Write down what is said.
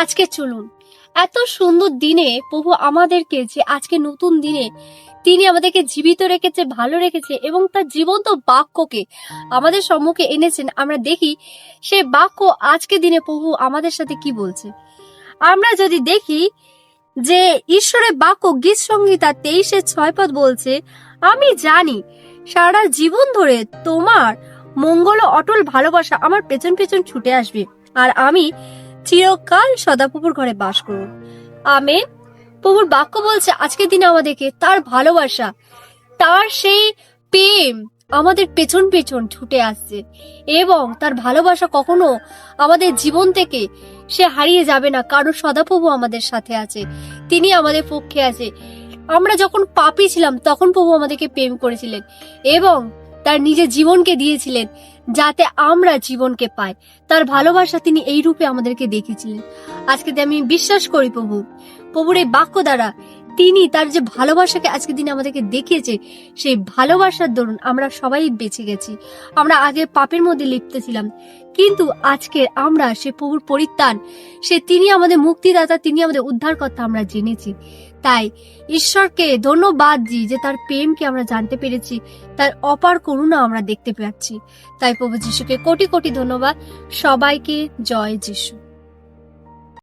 আজকে চলুন। এত সুন্দর দিনে প্রভু আমাদেরকে যে আজকে নতুন দিনে তিনি আমাদেরকে জীবিত রেখেছে, ভালো রেখেছে এবং তার জীবন্ত বাক্যকে আমাদের সম্মুখে এনেছেন। আমরা দেখি সে বাক্য আজকে দিনে প্রভু আমাদের সাথে কি বলছে। আমরা যদি দেখি যে ঈশ্বরের বাক্য গীত সংহিতা তেইশে ছয় পদ বলছে, আমি জানি সারা জীবন ধরে তোমার মঙ্গল অটল ভালোবাসা আমার পেছন পেছন ছুটে আসবে। আর আমি চিরকাল সদাপ্রভুর ঘরে বাস করুন। আমেন। প্রভুর বাক্য বলছে, আজকের দিনে আমাদেরকে তার ভালোবাসা, তার সেই প্রেম আমাদের পেছন পেছন ছুটে আসছে এবং তার ভালোবাসা কখনো আমাদের জীবন থেকে সে হারিয়ে যাবে না। কারণ সদাপ্রভু আমাদের সাথে আছে, তিনি আমাদের পক্ষে আছে। আমরা যখন পাপী ছিলাম, তখন প্রভু আমাদেরকে প্রেম করেছিলেন এবং তার নিজের জীবনকে দিয়েছিলেন। যাতে আমরা জীবনকে পাই। তার ভালোবাসা তিনি এই রূপে আমাদেরকে দেখিয়েছিলেন। আজকে আমি বিশ্বাস করি প্রভু, প্রভুর এই বাক্য দ্বারা তিনি তার যে ভালোবাসাকে আজকে দিনে আমাদেরকে দেখিয়েছে, সেই ভালোবাসার দরুন আমরা সবাই বেঁচে গেছি। আমরা আগে পাপের মধ্যে লিপ্ত ছিলাম, কিন্তু আজকে আমরা সে প্রভুর পরিত্রাণ, সে তিনি আমাদের মুক্তিদাতা, তিনি আমাদের উদ্ধারকর্তা আমরা জেনেছি। তাই ঈশ্বরকে ধন্যবাদ দিই যে তার প্রেমকে আমরা জানতে পেরেছি, তার অপার করুণা আমরা দেখতে পাচ্ছি। তাই প্রভু যিশুকে কোটি কোটি ধন্যবাদ। সবাইকে জয় যিশু।